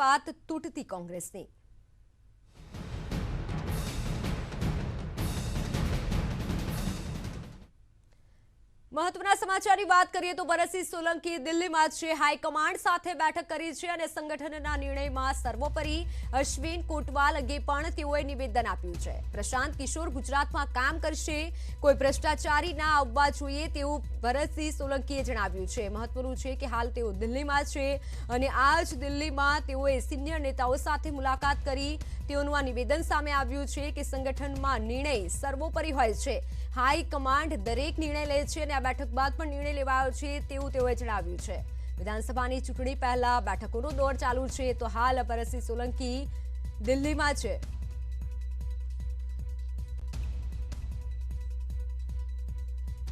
વાત તૂટતી કોંગ્રેસની. મહત્વના સમાચારની વાત કરીએ તો ભરતસિંહ સોલંકી દિલ્હીમાં છે. હાઈકમાન્ડ સાથે બેઠક કરી છે અને સંગઠનના નિર્ણયમાં સર્વોપરી અશ્વિન કોટવાલ અંગે પણ તેઓએ નિવેદન આપ્યું છે. પ્રશાંત કિશોર ગુજરાતમાં કામ કરશે. કોઈ ભ્રષ્ટાચારી ના આવવા જોઈએ તેવું ભરતસિંહ સોલંકીએ જણાવ્યું છે. મહત્વનું છે કે હાલ તેઓ દિલ્હીમાં છે અને આ જ દિલ્હીમાં તેઓએ સિનિયર નેતાઓ સાથે મુલાકાત કરી. તેઓનું આ નિવેદન સામે આવ્યું છે કે સંગઠનમાં નિર્ણય સર્વોપરી હોય છે. હાઈકમાન્ડ દરેક નિર્ણય લે છે અને આ બેઠક બાદ પણ નિર્ણય લેવાયો છે તેવું તેઓએ જણાવ્યું છે. વિધાનસભાની ચૂંટણી પહેલા બેઠકોનો દોર ચાલુ છે તો હાલ ભરતસિંહ સોલંકી દિલ્હીમાં છે.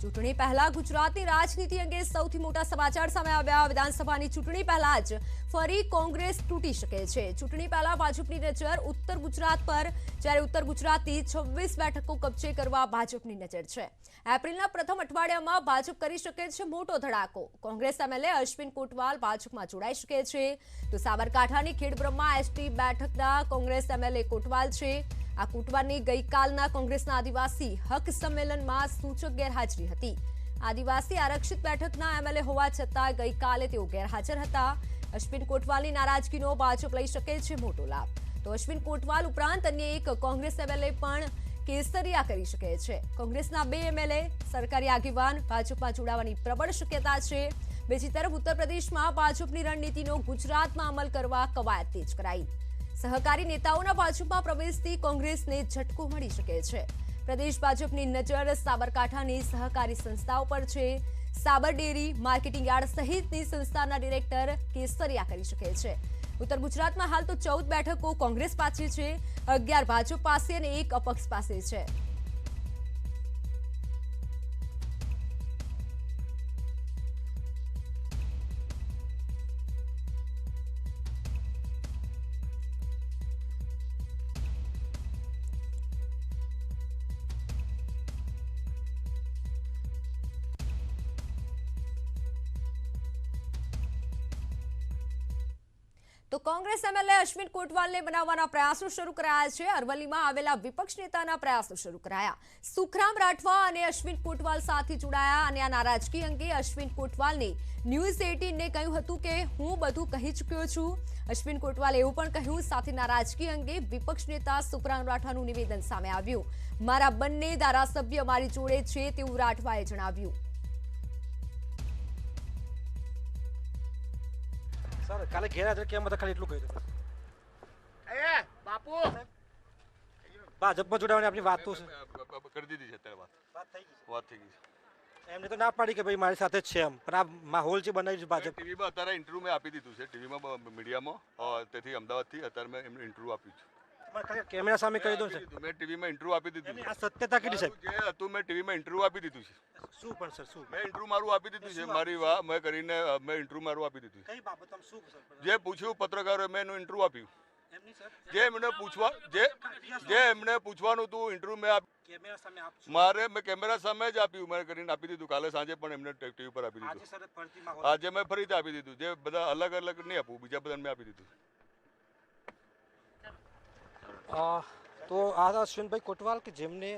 ચૂંટણી પહેલા ગુજરાતની રાજનીતિ અંગે સૌથી મોટા સમાચાર સામે આવ્યા. વિધાનસભાની ચૂંટણી પહેલા જ ફરી કોંગ્રેસ તૂટી શકે છે. ચૂંટણી પહેલા ભાજપની નજર ઉત્તર ગુજરાત પર, જ્યારે ઉત્તર ગુજરાતની છવ્વીસ બેઠકો કબજે કરવા ભાજપની નજર છે. એપ્રિલના પ્રથમ અઠવાડિયામાં ભાજપ કરી શકે છે મોટો ધડાકો. કોંગ્રેસ એમએલએ અશ્વિન કોટવાલ ભાજપમાં જોડાઈ શકે છે. તો સાબરકાંઠાની ખેડબ્રહ્મા એસટી બેઠકના કોંગ્રેસ એમએલએ કોટવાલ છે. આ કુટવાની ગઈકાલના કોંગ્રેસના આદિવાસી હક સંમેલનમાં સૂચક ગેરહાજરી હતી. આદિવાસી આરક્ષિત બેઠકના એમએલએ હોવા છતાં ગઈકાલે તેઓ ગેરહાજર હતા. અશ્વિન કોટવાલની નારાજગીનો ભાજપ લઈ શકે છે મોટો લાભ. તો અશ્વિન કોટવાલ ઉપરાંત અન્ય એક કોંગ્રેસ એમએલએ પણ કેસરિયા કરી શકે છે. કોંગ્રેસના બે એમએલએ, સરકારી આગેવાન, ભાજપમાં જોડાવાની પ્રબળ શક્યતા છે. બીજી તરફ ઉત્તર પ્રદેશમાં ભાજપની રણનીતિનો ગુજરાતમાં અમલ કરવા કવાયત તેજ કરાઈ. સહકારી નેતાઓના ભાજપમાં પ્રવેશથી કોંગ્રેસને ઝટકો મળી શકે છે. પ્રદેશ ભાજપની નજર સાબરકાંઠાની સહકારી સંસ્થાઓ પર છે. સાબર ડેરી, માર્કેટિંગ યાર્ડ સહિતની સંસ્થાના ડિરેક્ટર કેસરિયા કરી શકે છે. ઉત્તર ગુજરાતમાં હાલ તો ચૌદ બેઠકો કોંગ્રેસ પાસે છે. અગિયાર ભાજપ પાસે અને એક અપક્ષ પાસે છે. તો કોંગ્રેસ એમએલએ અશ્વિન કોટવાલને બનાવવાના પ્રયાસો શરૂ કરાયા છે. અરવલ્લીમાં આવેલા વિપક્ષ નેતાના પ્રયાસો શરૂ કરાયા. સુખરામ રાઠવા અને અશ્વિન કોટવાલ સાથે જોડાયા અને આ નારાજગી અંગે અશ્વિન કોટવાલને ન્યૂઝ એટીનને કહ્યું હતું કે, હું બધું કહી ચૂક્યો છું. અશ્વિન કોટવાલે એવું પણ કહ્યું, સાથે નારાજગી અંગે વિપક્ષ નેતા સુખરામ રાઠવાનું નિવેદન સામે આવ્યું. મારા બંને ધારાસભ્ય મારી જોડે છે, તેવું રાઠવાએ જણાવ્યું. સર કાલે ગેરહાજર કેમ હતા? ખાલી એટલું કહી દો. એ બાપુ! ભાજપમાં જોડાવાની આપની વાત તો છે. કરી દીધી છે અત્યારે વાત. વાત થઈ ગઈ વાત થઈ ગઈ છે. એમને તો ના પાડી કે ભાઈ મારી સાથે જ છે એમ. પણ આ માહોલ જે બનાવ્યું છે ભાજપ ટીવીમાં અત્યારે ઇન્ટરવ્યુ મેં આપી દીધું છે. ટીવીમાં મીડિયામાં. તેથી અમદાવાદથી અત્યારે મેં એમને ઇન્ટરવ્યુ આપ્યું છે. કેમેરા સામે કહી દો છે મેં ટીવીમાં ઇન્ટરવ્યુ આપી દીધું આ સત્યતા કેટલી સાહેબ? જે હતું મેં ટીવીમાં ઇન્ટરવ્યુ આપી દીધું છે. શું પણ સર શું? મેં ઇન્ટરવ્યુ મારું આપી દીધું છે. મારી વા મેં કરીને મેં ઇન્ટરવ્યુ મારું આપી દીધું કઈ બાબત આમ શું સર? જે પૂછ્યું પત્રકારોએ મેં એનું ઇન્ટરવ્યુ આપ્યું. જે એમને પૂછવા જે જે એમને પૂછવાનું હતું ઇન્ટરવ્યુ મેં આપ- કેમેરા સામે આપ મારે મેં કેમેરા સામે જ આપ્યું મેં કરીને આપી દીધું. કાલે સાંજે પણ એમને ટીવી પર આપી દીધું. સર આજે મેં ફરીથી આપી દીધું. જે બધા અલગ અલગ નહીં આપું બીજા બધાને મેં આપી દીધું. તો આ અશ્વિનભાઈ કોટવાલ કે જેમને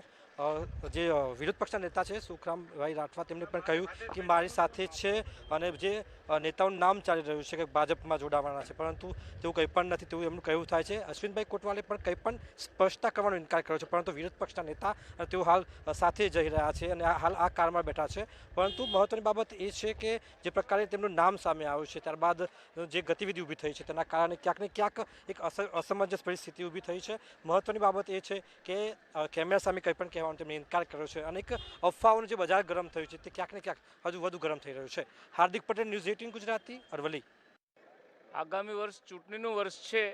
જે વિરોધ પક્ષના નેતા છે, સુખરામભાઈ રાઠવા, તેમણે પણ કહ્યું કે મારી સાથે છે અને જે નેતાઓનું નામ ચાલી રહ્યું છે કે ભાજપમાં જોડાવાના છે. પરંતુ તેવું કંઈ પણ નથી તેવું એમનું કહેવું થાય છે. અશ્વિનભાઈ કોટવાલે પણ કંઈ પણ સ્પષ્ટતા કરવાનો ઇનકાર કર્યો છે, પરંતુ વિરોધ પક્ષના નેતા તેઓ હાલ સાથે જઈ રહ્યા છે અને હાલ આ કારમાં બેઠા છે. પરંતુ મહત્વની બાબત એ છે કે જે પ્રકારે તેમનું નામ સામે આવ્યું છે, ત્યારબાદ જે ગતિવિધિ ઊભી થઈ છે, તેના કારણે ક્યાંક ને ક્યાંક એક અસ- અસમંજસ પરિસ્થિતિ ઊભી થઈ છે. મહત્વની બાબત એ છે કે કેમેરા સામે કંઈ પણ તેમણે ઇનકાર કર્યો છે. અને એક અફવાઓનું જે બજાર ગરમ થયું છે, તે ક્યાંક ને ક્યાંક હજુ વધુ ગરમ થઈ રહ્યું છે. હાર્દિક પટેલ, ન્યૂઝ એટીન ગુજરાતી અરવલી આગામી વર્ષ ચૂંટણીનું વર્ષ છે,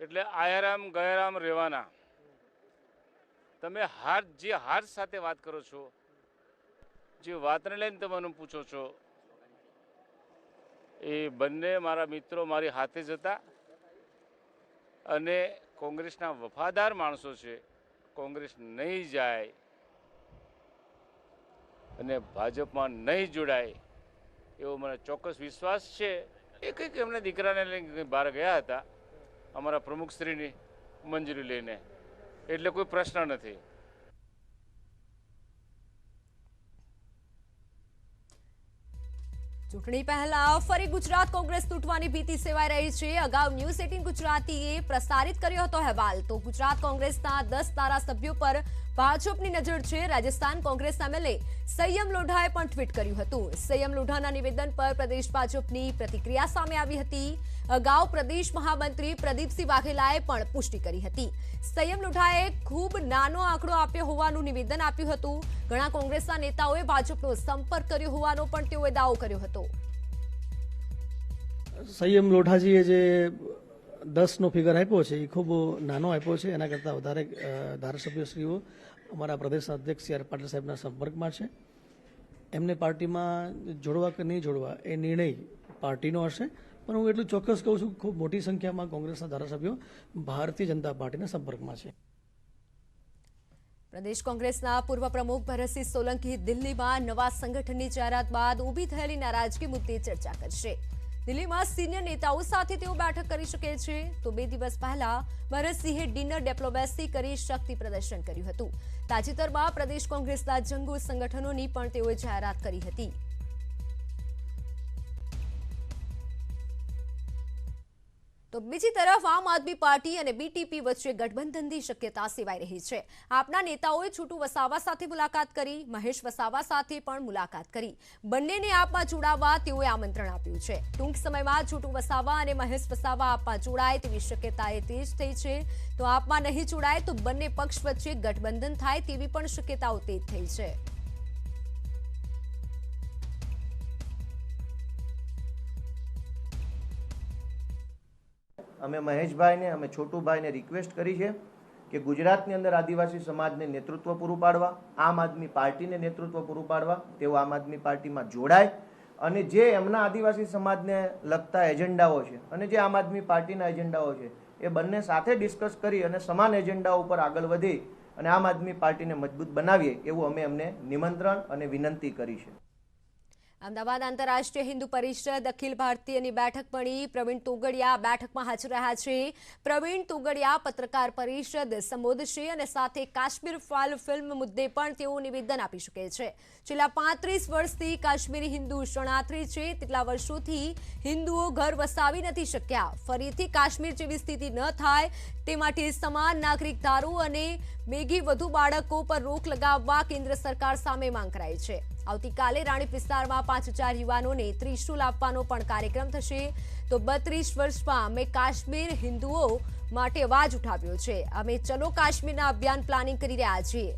એટલે આયારામ ગયારામ રહેવાના. તમે હાર, જે હાર સાથે વાત કરો છો, જે વાતને લઈને તમે પૂછો છો, એ બંને મારા મિત્રો મારી હાથે જ હતા. અને કોંગ્રેસના વફાદાર માણસો છે. કોંગ્રેસ નહીં જાય અને ભાજપમાં નહીં જોડાય, એવો મને ચોક્કસ વિશ્વાસ છે. એ કંઈક એમને દીકરાને લઈને બહાર ગયા હતા. અમારા પ્રમુખશ્રીની મંજૂરી લઈને. એટલે કોઈ પ્રશ્ન નથી. ચૂંટણી પહેલા ફરી ગુજરાત કોંગ્રેસ તૂટવાની ભીતિ સેવાઈ રહી છે. અગાઉ ન્યૂઝ એટીન ગુજરાતીએ પ્રસારિત કર્યો હતો અહેવાલ. તો ગુજરાત કોંગ્રેસના દસ ધારાસભ્યો પર ભાજપની નજર છે. રાજસ્થાન કોંગ્રેસના એમએલએ સંયમ લોઢાએ પણ ટ્વીટ કર્યું હતું. સંયમ લોઢાના નિવેદન પર પ્રદેશ ભાજપની પ્રતિક્રિયા સામે આવી હતી. અગાઉ પ્રદેશ મહામંત્રી પ્રદીપસિંહ વાઘેલાએ પણ પુષ્ટિ કરી હતી. સંયમ લોઢાએ ખૂબ નાનો આંકડો આપ્યો હોવાનું નિવેદન આપ્યું હતું. ઘણા કોંગ્રેસના નેતાઓએ ભાજપનો સંપર્ક કર્યો હોવાનો પણ તેઓએ દાવો કર્યો હતો. સંયમ લોઢાજીએ જે દસનો ફિગર આપ્યો છે, એ ખૂબ નાનો આપ્યો છે. એના કરતાં વધારે ધારાસભ્યશ્રીઓ અમારા પ્રદેશ અધ્યક્ષ સી આર પાટીલ સાહેબના સંપર્કમાં છે. એમને પાર્ટીમાં જોડવા કે નહીં જોડવા, એ નિર્ણય પાર્ટીનો હશે. પણ હું એટલું ચોક્કસ કહું છું ખૂબ મોટી સંખ્યામાં કોંગ્રેસના ધારાસભ્યો ભારતીય જનતા પાર્ટીના સંપર્કમાં છે. પ્રદેશ કોંગ્રેસના પૂર્વ પ્રમુખ ભરતસિંહ સોલંકી દિલ્હીમાં નવા સંગઠનની જાહેરાત બાદ ઊભી થયેલી નારાજગી મુદ્દે ચર્ચા કરશે. દિલ્હીમાં સિનિયર નેતાઓ સાથે તેઓ બેઠક કરી શકે છે. તો બે દિવસ પહેલા ભરતસિંહે ડિનર ડેપ્લોબેસી કરી શક્તિ પ્રદર્શન કર્યું હતું. તાજેતરમાં પ્રદેશ કોંગ્રેસના જંગુ સંગઠનોની પણ તેઓએ જાહેરાત કરી હતી. તો બીજી તરફ આમ આદમી પાર્ટી અને બીટીપી વચ્ચે ગઠબંધનની શક્યતા સેવાઈ રહી છે. આપના નેતાઓએ છોટુ વસાવા સાથે મુલાકાત કરી, મહેશ વસાવા સાથે પણ મુલાકાત કરી. બંનેને આપમાં જોડાવા તેઓએ આમંત્રણ આપ્યું છે. ટૂંક સમયમાં છોટુ વસાવા અને મહેશ વસાવા આપમાં જોડાય તેવી શક્યતા એ તેજ થઈ છે. તો આપમાં નહીં જોડાય તો બંને પક્ષ વચ્ચે ગઠબંધન થાય તેવી પણ શક્યતાઓ તેજ થઈ છે. અમે મહેશભાઈને, અમે છોટુભાઈને રિક્વેસ્ટ કરી છે કે ગુજરાતની અંદર આદિવાસી સમાજને નેતૃત્વ પૂરું પાડવા, આમ આદમી પાર્ટીને નેતૃત્વ પૂરું પાડવા, તેઓ આમ આદમી પાર્ટીમાં જોડાય અને જે એમના આદિવાસી સમાજને લગતા એજન્ડાઓ છે અને જે આમ આદમી પાર્ટીના એજન્ડાઓ છે, એ બંને સાથે ડિસ્કસ કરી અને સમાન એજન્ડાઓ ઉપર આગળ વધી અને આમ આદમી પાર્ટીને મજબૂત બનાવીએ, એવું અમે એમને નિમંત્રણ અને વિનંતી કરી છે. અમદાવાદ આંતરરાષ્ટ્રીય હિન્દુ પરિષદ અખિલ ભારતીયની બેઠક મળી પ્રવીણ તોગડિયા બેઠકમાં હાજર રહ્યા છે. પ્રવીણ તોગડિયા પત્રકાર પરિષદ સંબોધશે અને સાથે કાશ્મીર ફાઇલ ફિલ્મ મુદ્દે પણ તેઓ નિવેદન આપી શકે છે. છેલ્લા પાંત્રીસ વર્ષથી કાશ્મીરી હિન્દુ શરણાર્થી છે. તેટલા વર્ષોથી હિન્દુઓ ઘર વસાવી નથી શક્યા. ફરીથી કાશ્મીર જેવી સ્થિતિ ન થાય તે માટે સમાન નાગરિક ધારો અને મેઘી વધુ બાળકો પર રોક લગાવવા કેન્દ્ર સરકાર સામે માંગ કરાઈ છે. આવતીકાલે રાણીપ વિસ્તારમાં પાંચ હજાર યુવાનોને ત્રિશુલ આપવાનો પણ કાર્યક્રમ થશે. તો બત્રીસ વર્ષમાં અમે કાશ્મીર હિન્દુઓ માટે અવાજ ઉઠાવ્યો છે. અમે ચલો કાશ્મીરના અભિયાન પ્લાનિંગ કરી રહ્યા છીએ.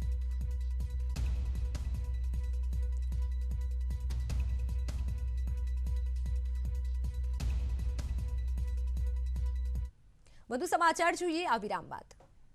વધુ સમાચાર જોઈએ આ વિરામ બાદ.